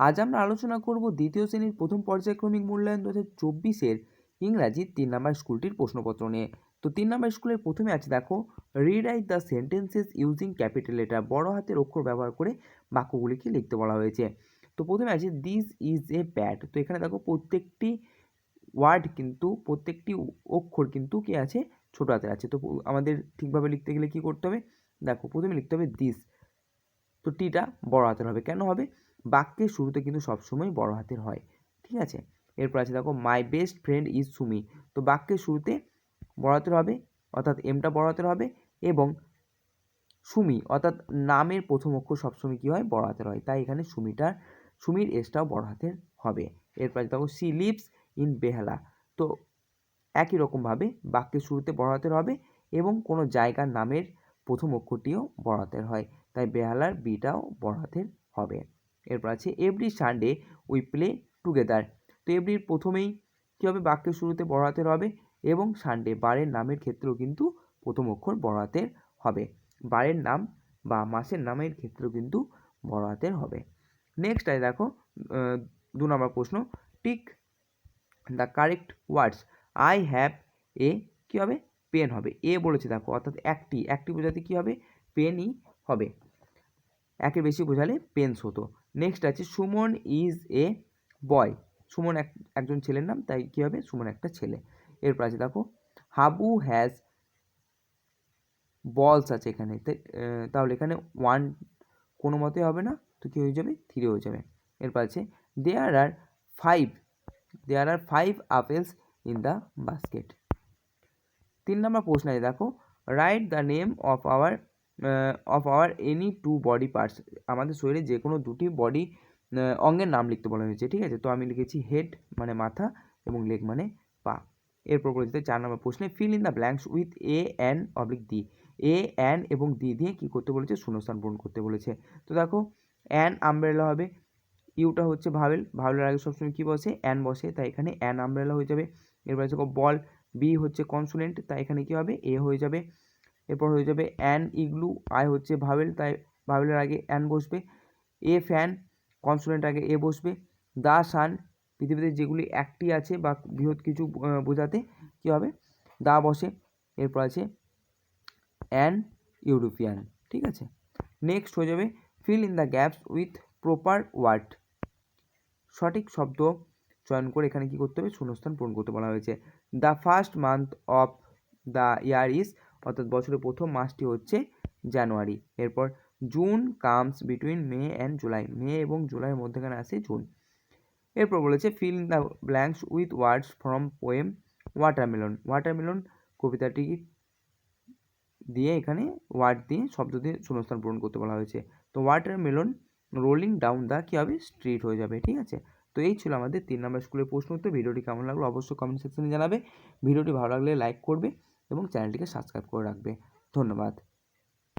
আজ আমরা আলোচনা করব দ্বিতীয় শ্রেণির প্রথম পর্যায়ক্রমিক মূল্যায়ন দু হাজার চব্বিশের ইংরাজি তিন নম্বর স্কুলটির প্রশ্নপত্র নিয়ে। তো তিন নম্বর স্কুলের প্রথমে আছে, দেখো rewrite the sentences using capital letter বড় হাতের অক্ষর ব্যবহার করে বাক্যগুলিকে লিখতে বলা হয়েছে। তো প্রথমে আছে দিস ইজ এ ব্যাট তো এখানে দেখো, প্রত্যেকটি ওয়ার্ড কিন্তু, প্রত্যেকটি অক্ষর কিন্তু কি আছে, ছোটো হাতের আছে। তো আমাদের ঠিকভাবে লিখতে গেলে কি করতে হবে? দেখো, প্রথমে লিখতে হবে দিস তো টিটা বড় হাতের হবে। কেন হবে? বাক্যের শুরুতে কিন্তু সবসময় বড় হাতের হয়, ঠিক আছে? এরপর আছে দেখো my best friend is Sumi তো বাক্যের শুরুতে বড় হাতের হবে, অর্থাৎ এমটা বড় হাতের হবে এবং সুমি অর্থাৎ নামের প্রথম অক্ষর সবসময় কী হয়? বড় হাতের হয়। তাই এখানে সুমিটার সুমির এসটাও বড় হাতের হবে। এরপর আছে দেখো সি লিভস ইন বেহালা তো একই রকমভাবে বাক্যের শুরুতে বড় হাতের হবে এবং কোনো জায়গার নামের প্রথম অক্ষরটিও বড় হাতের হয়। তাই বেহালার বিটাও বড় হাতের হবে। এরপর আছে every Sunday we play together তো এভরির প্রথমেই কী হবে? বাক্যের শুরুতে বড় হাতের হবে এবং সানডে বারের নামের ক্ষেত্রেও কিন্তু প্রথম অক্ষর বড় হাতের হবে। বারের নাম বা মাসের নামের ক্ষেত্রেও কিন্তু বড় হাতের হবে। নেক্সট আছে দেখো দু নম্বর প্রশ্ন। Tick the correct words I have a কী হবে? পেন হবে। এ বলেছে দেখো, অর্থাৎ একটি। একটি বোঝাতে কী হবে? পেনই হবে। একের বেশি বোঝালে পেন্স হতো। নেক্সট আছে Suman is a boy Suman এক, একজন ছেলের নাম, তাই কী হবে? সুমন একটা ছেলে। এরপর আছে, দেখো হাবু হ্যাজ বলস আছে এখানে। তাহলে এখানে ওয়ান কোনো মতে হবে না, তো কী হয়ে যাবে? থ্রি হয়ে যাবে। এরপর আছে there are five there are five apples in the basket তিন নম্বর প্রশ্ন আছে, দেখো write the name of our of our any two body parts আমাদের শরীরে যে কোনো দুটি বডি অঙ্গের নাম লিখতে বলা হয়েছে, ঠিক আছে? তো আমি লিখেছি হেড মানে মাথা এবং লেগ মানে পা। এরপর বলেছে চার নম্বর প্রশ্নে fill in the blanks with a an oblique the a an এবং দি দিয়ে কী করতে বলেছে? শূন্যস্থান পূরণ করতে বলেছে। তো দেখো অ্যান আমব্রেলা হবে ইউটা হচ্ছে ভাবেল। ভাবেলের আগে সবসময় কী বসে? অ্যান বসে, তাই এখানে অ্যান আমব্রেলা হয়ে যাবে। এরপর হচ্ছে বল বি হচ্ছে কনসুলেন্ট তাই এখানে কী হবে? এ হয়ে যাবে। এরপর হয়ে যাবে অ্যান ইগলু, আই হচ্ছে ভাবেল, তাই ভাবেলের আগে অ্যান বসবে। এ ফ্যান, কনসোনেন্ট আগে এ বসবে। দা সান, পৃথিবীতে যেগুলি একটি আছে বা বৃহৎ কিছু বোঝাতে কী হবে? দা বসে, এরপর আছে অ্যান ইউরোপিয়ান, ঠিক আছে? নেক্সট হয়ে যাবে fill in the gaps with proper word. সঠিক শব্দ চয়ন করে এখানে কী করতে হবে? শূন্যস্থান পূরণ করতে বলা হয়েছে। The first month of the year is অর্থাৎ বছরের প্রথম মাসটি হচ্ছে জানুয়ারি। এরপর June, comes between, May and July. মে এবং জুলাইয়ের মধ্যেখানে আসে জুন। এরপর বলেছে, fill the blanks with words from poem watermelon. Watermelon কবিতাটি দিয়ে এখানে ওয়ার্ড দিয়ে, শব্দ দিয়ে শূন্যস্থান পূরণ করতে বলা হয়েছে। তো ওয়াটারমেলন রোলিং ডাউন দ্য কী হবে স্ট্রিট হয়ে যাবে, ঠিক আছে? তো এই ছিল আমাদের তিন নম্বর স্কুলের প্রশ্ন উত্তর। ভিডিওটি কেমন লাগল অবশ্যই কমেন্ট সেকশনে জানাবে। ভিডিওটি ভালো লাগলে লাইক করবে। এবং চ্যানেলটিকে সাবস্ক্রাইব করে রাখবে। ধন্যবাদ।